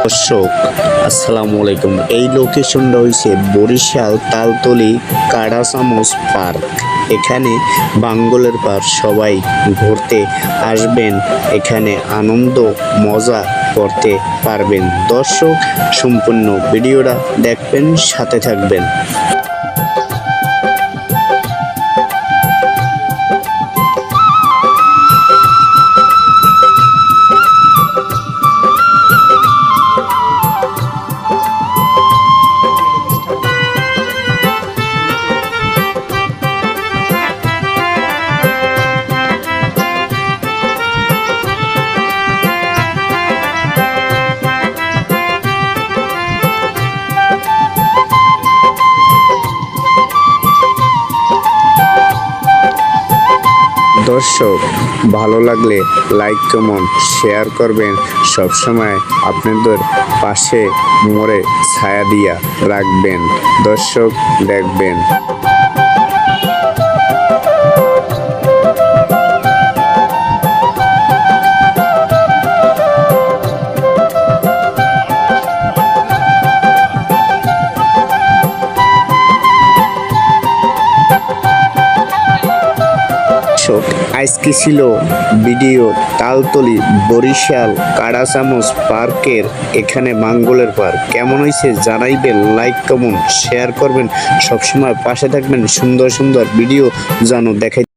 দর্শক, আসসালামু আলাইকুম। এই লোকেশনটা হয়েছে বরিশাল তালতলি কাড়াচামচ পার্ক। এখানে বাঙ্গলের পার সবাই ঘুরতে আসবেন, এখানে আনন্দ, মজা করতে পারবেন। দর্শক, সম্পূর্ণ ভিডিওটা দেখবেন, সাথে থাকবেন। দর্শক, ভালো লাগলে লাইক কমেন্ট শেয়ার করবেন। সবসময় আপনাদের পাশে মোড়ে ছায়া দিয়া রাখবেন। দর্শক, দেখবেন। দর্শক আজকে ছিল ভিডিও তালতলি, বরিশাল, কাড়াচামচ পার্কের এখানে মাঙ্গলের পার্ক কেমন হয়েছে জানাইবেন, লাইক, কমেন্ট, শেয়ার করবেন। সবসময় পাশে থাকবেন, সুন্দর সুন্দর ভিডিও যেন দেখাই